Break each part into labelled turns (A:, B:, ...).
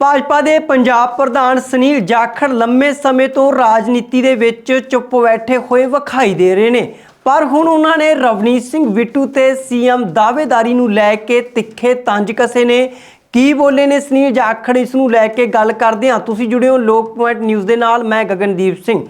A: ਭਾਜਪਾ ਦੇ ਪੰਜਾਬ ਪ੍ਰਧਾਨ ਸੁਨੀਲ ਜਾਖੜ ਲੰਮੇ ਸਮੇਂ ਤੋਂ ਰਾਜਨੀਤੀ ਦੇ ਵਿੱਚ ਚੁੱਪ ਬੈਠੇ ਹੋਏ ਵਿਖਾਈ ਦੇ ਰਹੇ ਨੇ। ਪਰ ਹੁਣ ਉਹਨਾਂ ਨੇ ਰਵਨੀਤ ਸਿੰਘ ਬਿੱਟੂ ਤੇ ਸੀਐਮ ਦਾਅਵੇਦਾਰੀ ਨੂੰ ਲੈ ਕੇ ਤਿੱਖੇ ਤੰਜ ਕਸੇ ਨੇ। ਕੀ ਬੋਲੇ ਨੇ ਸੁਨੀਲ ਜਾਖੜ? ਇਸ ਨੂੰ ਲੈ ਕੇ ਗੱਲ ਕਰਦੇ ਹਾਂ। ਤੁਸੀਂ ਜੁੜੇ ਹੋ ਲੋਕ ਪੁਆਇੰਟ ਨਿਊਜ਼ ਦੇ ਨਾਲ। ਮੈਂ ਗਗਨਦੀਪ ਸਿੰਘ।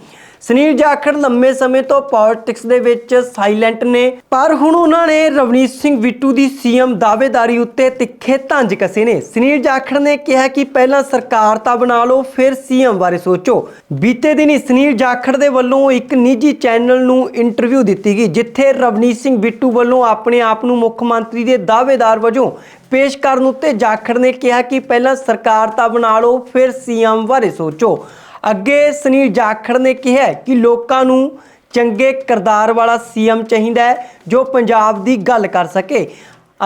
A: ਸੁਨੀਲ ਜਾਖੜ ਲੰਮੇ ਸਮੇਂ ਤੋਂ ਪੋਲਿਟਿਕਸ ਦੇ ਵਿੱਚ ਸਾਇਲੈਂਟ ਨੇ, ਪਰ ਹੁਣ ਉਹਨਾਂ ਨੇ ਰਵਨੀਤ ਸਿੰਘ ਬਿੱਟੂ ਦੀ ਸੀਐਮ ਦਾਅਵੇਦਾਰੀ ਉੱਤੇ ਤਿੱਖੇ ਤੰਜ ਕਸੇ ਨੇ। ਸੁਨੀਲ ਜਾਖੜ ਨੇ ਕਿਹਾ ਕਿ ਪਹਿਲਾਂ ਸਰਕਾਰ ਤਾਂ ਬਣਾ ਲਓ, ਫਿਰ ਸੀਐਮ ਬਾਰੇ ਸੋਚੋ। ਬੀਤੇ ਦਿਨੀ ਸੁਨੀਲ ਜਾਖੜ ਦੇ ਵੱਲੋਂ ਇੱਕ ਨਿੱਜੀ ਚੈਨਲ ਨੂੰ ਇੰਟਰਵਿਊ ਦਿੱਤੀ ਗਈ, ਜਿੱਥੇ ਰਵਨੀਤ ਸਿੰਘ ਬਿੱਟੂ ਵੱਲੋਂ ਆਪਣੇ ਆਪ ਨੂੰ ਮੁੱਖ ਮੰਤਰੀ ਦੇ ਦਾਅਵੇਦਾਰ ਵਜੋਂ ਪੇਸ਼ ਕਰਨ ਉੱਤੇ ਜਾਖੜ ਨੇ ਕਿਹਾ ਕਿ ਪਹਿਲਾਂ ਸਰਕਾਰ ਤਾਂ ਬਣਾ ਲਓ, ਫਿਰ ਸੀਐਮ ਬਾਰੇ ਸੋਚੋ। ਅੱਗੇ ਸੁਨੀਲ ਜਾਖੜ ਨੇ ਕਿਹਾ ਕਿ ਲੋਕਾਂ ਨੂੰ ਚੰਗੇ ਕਿਰਦਾਰ ਵਾਲਾ ਸੀਐਮ ਚਾਹੀਦਾ ਹੈ ਜੋ ਪੰਜਾਬ ਦੀ ਗੱਲ ਕਰ ਸਕੇ।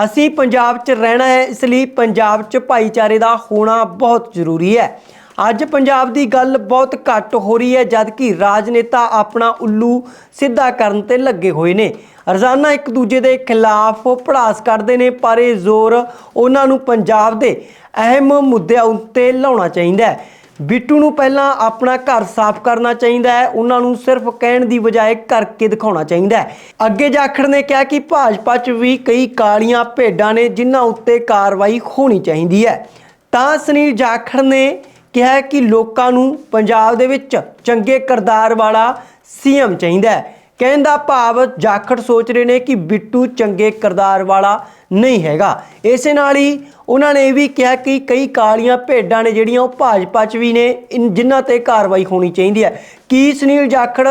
A: ਅਸੀਂ ਪੰਜਾਬ 'ਚ ਰਹਿਣਾ ਹੈ, ਇਸ ਲਈ ਪੰਜਾਬ 'ਚ ਭਾਈਚਾਰੇ ਦਾ ਹੋਣਾ ਬਹੁਤ ਜ਼ਰੂਰੀ ਹੈ। ਅੱਜ ਪੰਜਾਬ ਦੀ ਗੱਲ ਬਹੁਤ ਘੱਟ ਹੋ ਰਹੀ ਹੈ, ਜਦਕਿ ਰਾਜਨੇਤਾ ਆਪਣਾ ਉੱਲੂ ਸਿੱਧਾ ਕਰਨ ਤੇ ਲੱਗੇ ਹੋਏ ਨੇ। ਰੋਜ਼ਾਨਾ ਇੱਕ ਦੂਜੇ ਦੇ ਖਿਲਾਫ ਪੜਾਸ ਕਰਦੇ ਨੇ, ਪਰ ਇਹ ਜ਼ੋਰ ਉਹਨਾਂ ਨੂੰ ਪੰਜਾਬ ਦੇ ਅਹਿਮ ਮੁੱਦਿਆਂ ਉੱਤੇ ਲਾਉਣਾ ਚਾਹੀਦਾ ਹੈ। ਬਿੱਟੂ ਨੂੰ ਪਹਿਲਾਂ ਆਪਣਾ ਘਰ ਸਾਫ਼ ਕਰਨਾ ਚਾਹੀਦਾ ਹੈ। ਉਹਨਾਂ ਨੂੰ ਸਿਰਫ ਕਹਿਣ ਦੀ ਬਜਾਏ ਕਰਕੇ ਦਿਖਾਉਣਾ ਚਾਹੀਦਾ ਹੈ। ਅੱਗੇ ਜਾਖੜ ਨੇ ਕਿਹਾ ਕਿ ਭਾਜਪਾ 'ਚ ਵੀ ਕਈ ਕਾਲੀਆਂ ਭੇਡਾਂ ਨੇ ਜਿਨ੍ਹਾਂ ਉੱਤੇ ਕਾਰਵਾਈ ਹੋਣੀ ਚਾਹੀਦੀ ਹੈ। ਤਾਂ ਸੁਨੀਲ ਜਾਖੜ ਨੇ ਕਿਹਾ ਕਿ ਲੋਕਾਂ ਨੂੰ ਪੰਜਾਬ ਦੇ ਵਿੱਚ ਚੰਗੇ ਕਿਰਦਾਰ ਵਾਲਾ ਸੀਐਮ ਚਾਹੀਦਾ ਹੈ। ਕਹਿੰਦਾ ਭਾਵ ਜਾਖੜ ਸੋਚ ਰਹੇ ਨੇ ਕਿ ਬਿੱਟੂ ਚੰਗੇ ਕਿਰਦਾਰ ਵਾਲਾ ਨਹੀਂ ਹੈਗਾ। ਇਸੇ ਨਾਲ ਹੀ ਉਹਨਾਂ ਨੇ ਇਹ ਵੀ ਕਿਹਾ ਕਿ ਕਈ ਕਾਲੀਆਂ ਭੇਡਾਂ ਨੇ ਜਿਹੜੀਆਂ ਉਹ ਭਾਜਪਾ 'ਚ ਵੀ ਨੇ, ਇਨ- ਜਿਨ੍ਹਾਂ ਤੇ ਕਾਰਵਾਈ ਹੋਣੀ ਚਾਹੀਦੀ ਹੈ। ਕੀ ਸੁਨੀਲ ਜਾਖੜ,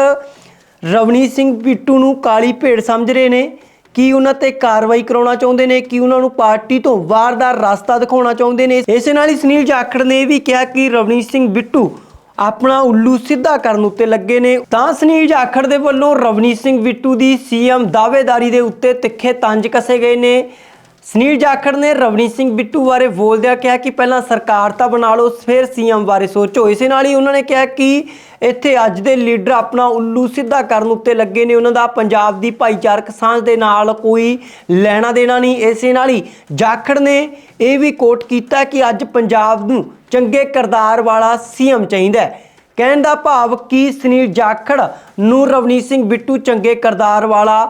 A: ਰਵਨੀਤ ਸਿੰਘ ਬਿੱਟੂ ਨੂੰ ਕਾਲੀ ਭੇਡ ਸਮਝ ਰਹੇ ਨੇ? ਕੀ ਉਹਨਾਂ ਤੇ ਕਾਰਵਾਈ ਕਰਾਉਣਾ ਚਾਹੁੰਦੇ ਨੇ? ਕੀ ਉਹਨਾਂ ਨੂੰ ਪਾਰਟੀ ਤੋਂ ਬਾਹਰ ਦਾ ਰਸਤਾ ਦਿਖਾਉਣਾ ਚਾਹੁੰਦੇ ਨੇ? ਇਸੇ ਨਾਲ ਹੀ ਸੁਨੀਲ ਜਾਖੜ ਨੇ ਇਹ ਵੀ ਕਿਹਾ ਕਿ ਰਵਨੀਤ ਸਿੰਘ ਬਿੱਟੂ ਆਪਣਾ ਉੱਲੂ ਸਿੱਧਾ ਕਰਨ ਉੱਤੇ ਲੱਗੇ ਨੇ। ਤਾਂ ਸੁਨੀਲ ਜਾਖੜ ਦੇ ਵੱਲੋਂ ਰਵਨੀਤ ਸਿੰਘ ਬਿੱਟੂ ਦੀ ਸੀਐਮ ਦਾਅਵੇਦਾਰੀ ਦੇ ਉੱਤੇ ਤਿੱਖੇ ਤੰਜ ਕਸੇ ਗਏ ਨੇ। ਸੁਨੀਲ ਜਾਖੜ ਨੇ ਰਵਨੀਤ ਸਿੰਘ ਬਿੱਟੂ ਬਾਰੇ ਬੋਲਦਿਆਂ ਕਿਹਾ ਕਿ ਪਹਿਲਾਂ ਸਰਕਾਰ ਤਾਂ ਬਣਾ ਲਓ, ਫਿਰ ਸੀਐਮ ਬਾਰੇ ਸੋਚੋ। ਇਸੇ ਨਾਲ ਹੀ ਉਹਨਾਂ ਨੇ ਕਿਹਾ ਕਿ ਇੱਥੇ ਅੱਜ ਦੇ ਲੀਡਰ ਆਪਣਾ ਉੱਲੂ ਸਿੱਧਾ ਕਰਨ ਉੱਤੇ ਲੱਗੇ ਨੇ। ਉਹਨਾਂ ਦਾ ਪੰਜਾਬ ਦੀ ਭਾਈਚਾਰਕ ਸਾਂਝ ਦੇ ਨਾਲ ਕੋਈ ਲੈਣਾ ਦੇਣਾ ਨਹੀਂ। ਇਸੇ ਨਾਲ ਹੀ ਜਾਖੜ ਨੇ ਇਹ ਵੀ ਕੋਟ ਕੀਤਾ ਕਿ ਅੱਜ ਪੰਜਾਬ ਨੂੰ ਚੰਗੇ ਕਿਰਦਾਰ ਵਾਲਾ ਸੀਐਮ ਚਾਹੀਦਾ ਹੈ। ਕਹਿਣ ਦਾ ਭਾਵ ਕਿ ਸੁਨੀਲ ਜਾਖੜ ਨੂੰ ਰਵਨੀਤ ਸਿੰਘ ਬਿੱਟੂ ਚੰਗੇ ਕਿਰਦਾਰ ਵਾਲਾ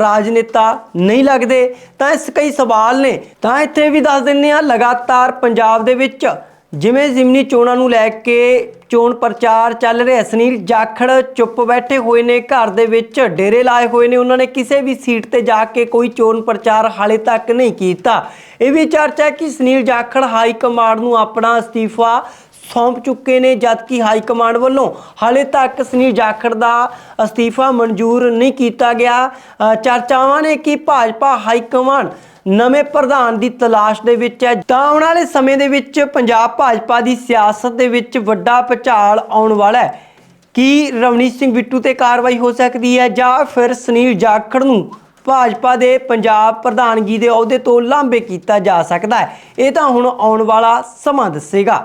A: ਰਾਜਨੇਤਾ ਨਹੀਂ ਲੱਗਦੇ? ਤਾਂ ਇਸ ਕਈ ਸਵਾਲ ਨੇ। ਤਾਂ ਇੱਥੇ ਵੀ ਦੱਸ ਦਿੰਨੇ ਆ ਲਗਾਤਾਰ ਪੰਜਾਬ ਦੇ ਵਿੱਚ ਜਿਵੇਂ ਜ਼ਿਮਨੀ ਚੋਣਾਂ ਨੂੰ ਲੈ ਕੇ ਚੋਣ ਪ੍ਰਚਾਰ ਚੱਲ ਰਿਹਾ, ਸੁਨੀਲ ਜਾਖੜ ਚੁੱਪ ਬੈਠੇ ਹੋਏ ਨੇ, ਘਰ ਦੇ ਵਿੱਚ ਡੇਰੇ ਲਾਏ ਹੋਏ ਨੇ। ਉਹਨਾਂ ਨੇ ਕਿਸੇ ਵੀ ਸੀਟ ਤੇ ਜਾ ਕੇ ਕੋਈ ਚੋਣ ਪ੍ਰਚਾਰ ਹਾਲੇ ਤੱਕ ਨਹੀਂ ਕੀਤਾ। ਇਹ ਵੀ ਚਰਚਾ ਕਿ ਸੁਨੀਲ ਜਾਖੜ ਹਾਈ ਕਮਾਂਡ ਨੂੰ ਆਪਣਾ ਅਸਤੀਫਾ ਸੌਂਪ ਚੁੱਕੇ ਨੇ, ਜਦਕਿ ਹਾਈ ਕਮਾਂਡ ਵੱਲੋਂ ਹਾਲੇ ਤੱਕ ਸੁਨੀਲ ਜਾਖੜ ਦਾ ਅਸਤੀਫਾ ਮਨਜ਼ੂਰ ਨਹੀਂ ਕੀਤਾ ਗਿਆ। ਚਰਚਾਵਾਂ ਨੇ ਕਿ ਭਾਜਪਾ ਹਾਈ ਕਮਾਂਡ ਨਵੇਂ ਪ੍ਰਧਾਨ ਦੀ ਤਲਾਸ਼ ਦੇ ਵਿੱਚ ਹੈ। ਤਾਂ ਆਉਣ ਵਾਲੇ ਸਮੇਂ ਦੇ ਵਿੱਚ ਪੰਜਾਬ ਭਾਜਪਾ ਦੀ ਸਿਆਸਤ ਦੇ ਵਿੱਚ ਵੱਡਾ ਭੁਚਾਲ ਆਉਣ ਵਾਲਾ ਹੈ। ਕੀ ਰਵਨੀਤ ਸਿੰਘ ਬਿੱਟੂ ਤੇ ਕਾਰਵਾਈ ਹੋ ਸਕਦੀ ਹੈ ਜਾਂ ਫਿਰ ਸੁਨੀਲ ਜਾਖੜ ਨੂੰ ਭਾਜਪਾ ਦੇ ਪੰਜਾਬ ਪ੍ਰਧਾਨਗੀ ਦੇ ਅਹੁਦੇ ਤੋਂ ਲਾਂਭੇ ਕੀਤਾ ਜਾ ਸਕਦਾ ਹੈ? ਇਹ ਤਾਂ ਹੁਣ ਆਉਣ ਵਾਲਾ ਸਮਾਂ ਦੱਸੇਗਾ।